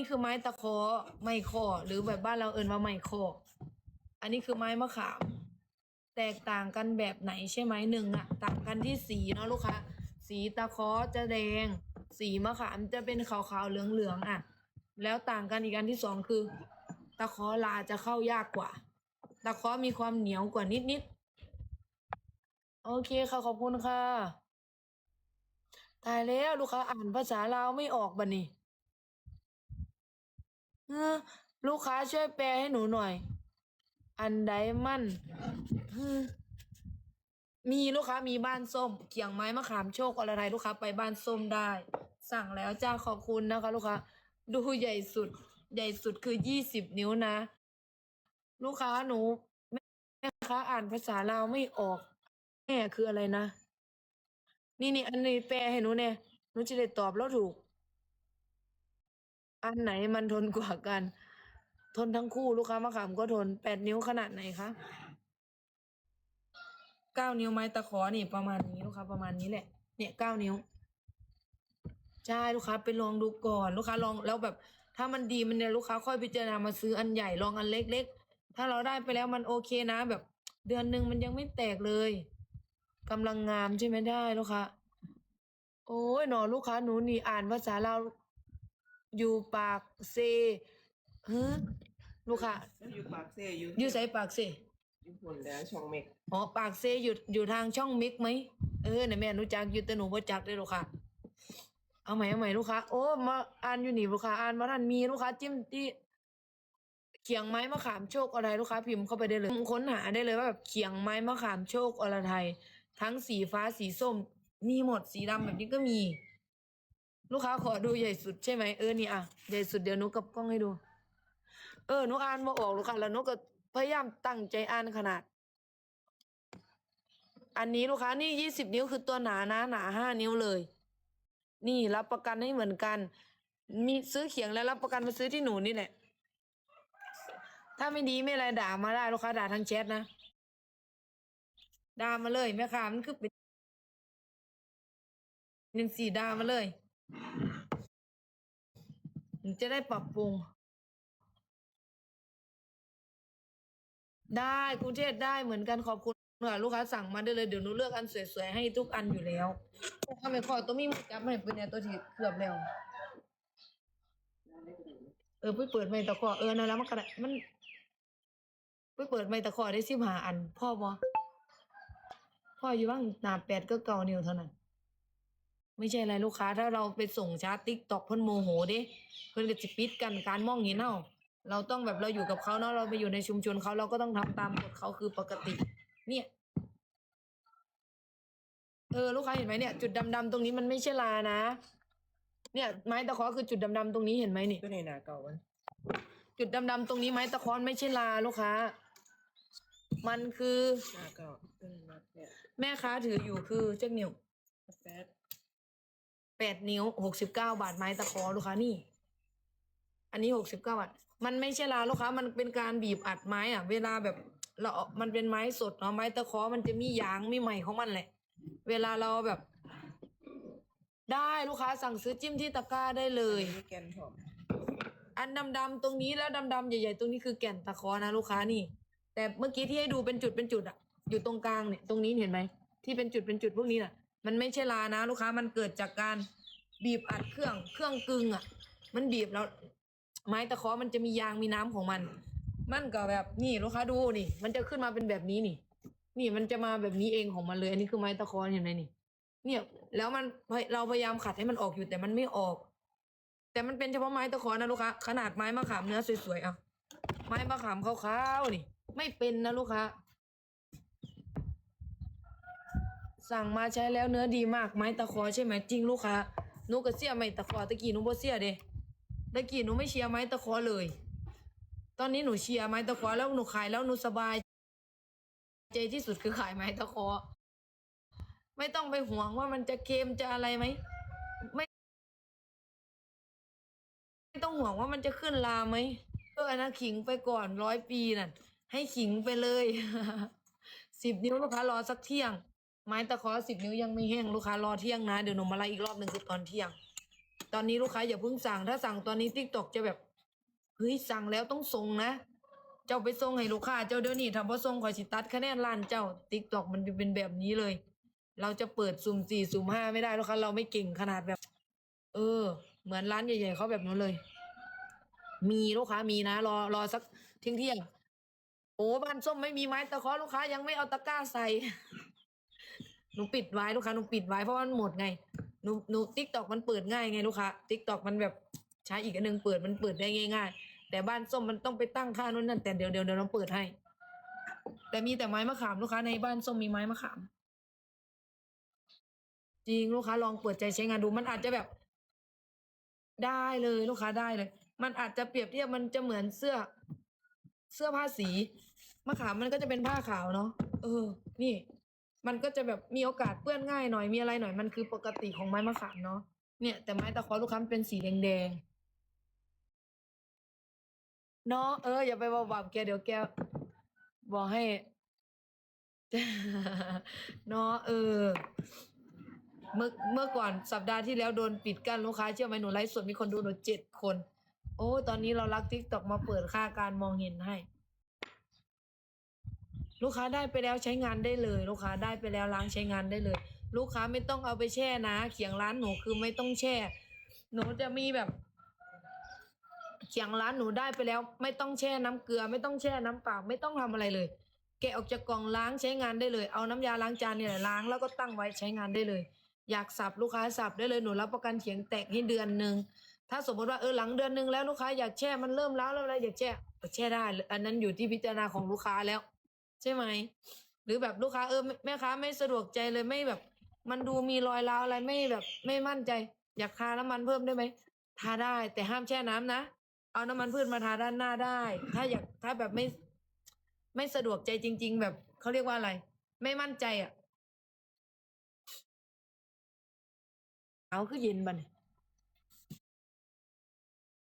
นี่คือไม้ตะเคไม้คอหรือแบบบ้านเราเอิ้นว่าไม้คออันนี้คือไม้มะขาม แตกต่างกันแบบไหนใช่ไหมหนึ่งอะต่างกันที่สีเนาะลูกค้าสีตะเคอจะแดง สีมะขามจะเป็นขาวๆเหลืองๆอะแล้วต่างกันอีกอันที่สองคือ ตะเคอลาจะเข้ายากกว่า ตะเคอมีความเหนียวกว่านิดๆโอเคค่ะขอบคุณค่ะตายแล้วลูกค้าอ่านภาษาลาวไม่ออกบันนี่เออ ลูกค้าช่วยแปลให้หนูหน่อย อันใดมันมีลูกค้ามีบ้านส้มเขียงไม้มะขามโชคอะไรลูกค้าไปบ้านส้มได้ สั่งแล้วจ้าขอบคุณนะคะ ลูกค้าดูใหญ่สุด ใหญ่สุดคือยี่สิบนิ้วนะ ลูกค้าหนูแม่ค้าอ่านภาษาลาวไม่ออกแม่คืออะไรนะ นี่นี่อันนี้แปลให้หนูเนี่ยหนูจะได้ตอบแล้วถูก อันไหนมันทนกว่ากัน ทนทั้งคู่ลูกค้ามะขามก็ทนแปดนิ้วขนาดไหนคะเก้านิ้วไม้ตะขอนี่ประมาณนี้ลูกค้าประมาณนี้แหละ เนี่ยเก้านิ้วใช่ลูกค้าไปลองดูก่อน ลูกค้าลองแล้วแบบ ถ้ามันดีมันเนี่ยลูกค้าค่อยพิจารณามาซื้ออันใหญ่ลองอันเล็ก ๆ ถ้าเราได้ไปแล้วมันโอเคนะ แบบ เดือนหนึ่งมันยังไม่แตกเลยกำลังงามใช่ไหมได้ลูกค้าโอ้ยหนอลูกค้าหนูนี่อ่านภาษาเราว อยู่ปากเซฮึลูกค้าอยู่ปากเซ่อยู่อยู่ใส่ปากเซอยู่ผลแล้วช่องเมกอ๋อปากเซอยู่อยู่ทางช่องมิกไหมเออเนี่ยแม่รู้จักอยู่แต่หนูบ่จักเลยลูกค้าเอาใหม่เอาใหม่ลูกค้าโอ้มาอ่านอยู่นี่ลูกค้าอ่านมาทันมีลูกค้าจิ้มที่เขียงไม้มะขามโชคอะไรลูกค้าพิมพ์เข้าไปได้เลยค้นหาได้เลยว่าแบบเขียงไม้มะขามโชคอรไทย ทั้งสีฟ้าสีส้มมีหมดสีดำแบบนี้ก็มี ลูกค้าขอดูใหญ่สุดใช่ไหมเออนี่อะใหญ่สุดเดี๋ยวนูกับกล้องให้ดู เออหนูอ่านมาออกลูกค้าแล้วหนูก็พยายามตั้งใจอ่านขนาด อันนี้ลูกค้านี่ยี่สิบนิ้วคือตัวหนานะหนาห้านิ้วเลย นี่รับประกันให้เหมือนกัน มีซื้อเขียงแล้วรับประกันมาซื้อที่หนูนี่แหละถ้าไม่ดีไม่อะไรด่ามาได้ลูกค้าด่าทางแชทนะด่ามาเลยแม่ค้ามันคือเป็นยังสีด่ามาเลย จะได้ปรับปรุง ได้กรุงเทพได้เหมือนกันขอบคุณค่ะลูกค้าสั่งมาได้เลยเดี๋ยวหนูเลือกอันสวยๆให้ทุกอันอยู่แล้วทำไมขอตัวมีหมดจับให้เป็นเนี่ยตัวที่เกือบแล้วเออไปเปิดไม่ตะขอเออนั่นแล้วมันกระดมันไปเปิดไม่ตะขอได้สิบหาอัน พ่อบ่พ่ออยู่บ้างหนาแปดก็เก่านิ้วเท่านั้น ไม่ใช่อะไรลูกค้า ถ้าเราไปส่งชาร์ตติ๊กตอกเพิ่นโมโหเด้เพิ่นก็จะปิดกันการมองเห็นเฮาเราต้องแบบเราอยู่กับเขาเนาะเราไปอยู่ในชุมชนเขาเราก็ต้องทำตามกฎเขาคือปกติ เนี่ยเออลูกค้าเห็นไหมเนี่ยจุดดำๆตรงนี้มันไม่ใช่ลานะเนี่ย ไม้ตะเคอคือจุดดำๆตรงนี้เห็นไหมนี่ก็ในหนาเก่ามันจุดดำๆตรงนี้ไม้ตะเคอนไม่ใช่ลาลูกค้า มันคือหนาเก่าก็ในหนาแปดแม่ค้าถืออยู่คือเจ้านิ้วแปด แปดนิ้วหกสิบเก้าบาทไม้ตะเคอลูกค้านี่ อันนี้หกสิบเก้าบาท มันไม่ใช่ลาลูกค้า มันเป็นการบีบอัดไม้อะเวลาแบบเราเอามันเป็นไม้สดเนาะไม้ตะเคอมันจะมียางมีไหมของมันแหละ เวลาเราแบบ ได้ลูกค้าสั่งซื้อจิ้มที่ตะกร้าได้เลยมีแกนหอมอันดำๆตรงนี้แล้วดำๆใหญ่ๆตรงนี้คือแก่นตะเคอนะลูกค้านี่ แต่เมื่อกี้ที่ให้ดูเป็นจุดเป็นจุดอะอยู่ตรงกลางเนี่ยตรงนี้เห็นไหมที่เป็นจุดเป็นจุดพวกนี้น่ะ มันไม่ใช่ลานะ ลูกค้ามันเกิดจากการบีบอัดเครื่องเครื่องกึ่งอะมันบีบแล้ว ไม้ตะเคอมันจะมียางมีน้ำของมัน มันก็แบบนี่ลูกค้าดูนี่ มันจะขึ้นมาเป็นแบบนี้นี่ นี่มันจะมาแบบนี้เองของมันเลย อันนี้คือไม้ตะเคอเห็นไหมนี่ เนี่ยแล้วมันเราพยายามขัดให้มันออกอยู่แต่มันไม่ออก แต่มันเป็นเฉพาะไม้ตะขอนะลูกค้าขนาดไม้มะขามเนื้อสวยๆอะไม้มะขามขาวๆนี่ ไม่เป็นนะลูกค้า สั่งมาใช้แล้วเนื้อดีมากไม้ตะขอใช่ไหมจริงลูกค้าหนูก็เสียไม้ตะขอตะกี้หนูบ่เสียเด้ตะกี้หนูไม่เชียร์ไม้ตะขอเลย ตอนนี้หนูเชียร์ไม้ตะขอแล้วหนูขายแล้วหนูสบาย ใจที่สุดคือขายไม้ตะขอไม่ต้องไปห่วงว่ามันจะเค็มจะอะไรไหมไม่ไม่ต้องห่วงว่ามันจะขึ้นลาไหมเอออันนั้นขิงไปก่อนร้อยปีนั่นให้ขิงไปเลยสิบนิ้วลูกค้ารอสักเที่ยง ไม้ตะเคอสิบนิ้วยังไม่แห้งลูกค้ารอเที่ยงนะเดี๋ยวหนูมาไล่อีกรอบหนึ่งคือตอนเที่ยง ตอนนี้ลูกค้าอย่าเพิ่งสั่งถ้าสั่งตอนนี้ทิกตอกจะแบบเฮ้ยสั่งแล้วต้องส่งนะ เจ้าไปส่งให้ลูกค้า เจ้าเดี๋ยวนี้ทำเพราะส่งคอยสิตัดคะแนนล้านเจ้าติ๊กตอกมันเป็นแบบนี้เลย เราจะเปิดสุ่มสี่สุ่มห้าไม่ได้ลูกค้าเราไม่เก่งขนาดแบบ เออ เหมือนร้านใหญ่ๆเขาแบบนั้นเลย มีลูกค้ามีนะ รอรอสักเที่ยงเที่ยงโอ้บ้านส้มไม่มีไม้ตะเคอลูกค้ายังไม่เอาตะกร้าใส่ นูปิดไว้ลูกค้าหนูปิดไว้เพราะมันหมดไงหนูหนูติ๊กตอกมันเปิดง่ายไงลูกค้าติ๊กตอกมันแบบใช้อีกอันหนึ่งเปิดมันเปิดได้ง่าย ๆ แต่บ้านส้มมันต้องไปตั้งค่านู้นนั่นแต่เดี๋ยวเดี๋ยวเดี๋ยวเราเปิดให้ แต่มีแต่ไม้มะขามลูกค้าในบ้านส้มมีไม้มะขาม จริงลูกค้าลองเปิดใจใช้งานดูมันอาจจะแบบ ได้เลยลูกค้าได้เลย มันอาจจะเปรียบเทียบมันจะเหมือนเสื้อ เสื้อผ้าสีมะขามมันก็จะเป็นผ้าขาวเนาะเออ นี่ มันก็จะแบบมีโอกาสเปื้อนง่ายหน่อยมีอะไรหน่อยมันคือปกติของไม้มะขามเนาะเนี่ยแต่ไม้ตะเคอลูกค้าเป็นสีแดงๆเนาะเอออย่าไปบาบาแกเดี๋ยวแกบอกให้เนาะเออ เมื่อเมื่อก่อนสัปดาห์ที่แล้วโดนปิดกั้นลูกค้าเชื่อไหมหนูไลฟ์สดมีคนดูหนูเจ็ดคน โอ้ ตอนนี้เรารักทิกตอกมาเปิดค่าการมองเห็นให้ ลูกค้าได้ไปแล้วใช้งานได้เลย ลูกค้าได้ไปแล้วล้างใช้งานได้เลย ลูกค้าไม่ต้องเอาไปแช่นะ เขียงร้านหนูคือไม่ต้องแช่ หนูจะมีแบบ เขียงร้านหนูได้ไปแล้ว ไม่ต้องแช่น้ำเกลือ ไม่ต้องแช่น้ำเปล่าไม่ต้องทำอะไรเลย แกะออกจากกล่องล้างใช้งานได้เลย เอาน้ำยาล้างจานเนี่ยแหละล้างแล้วก็ตั้งไว้ใช้งานได้เลย อยากสับลูกค้าสับได้เลยหนูรับประกันเขียงแตกให้เดือนหนึ่งถ้าสมมติว่าเออหลังเดือนหนึ่งแล้วลูกค้าอยากแช่มันเริ่มล้าวแล้วอะไรอยากแช่แช่ได้ อันนั้นอยู่ที่พิจารณาของลูกค้าแล้ว ใช่ไหมหรือแบบลูกค้าเออแม่ค้าไม่สะดวกใจเลยไม่แบบ มันดูมีรอยร้าวอะไรไม่แบบ ไม่มั่นใจ อยากทาน้ำมันเพิ่มได้ไหมทาได้แต่ห้ามแช่น้ำนะเอาน้ำมันพืชมาทาด้านหน้าได้ ถ้าอยากถ้าแบบไม่ ไม่สะดวกใจจริง ๆ แบบเขาเรียกว่าอะไร ไม่มั่นใจอะ เอาคือเย็นบัน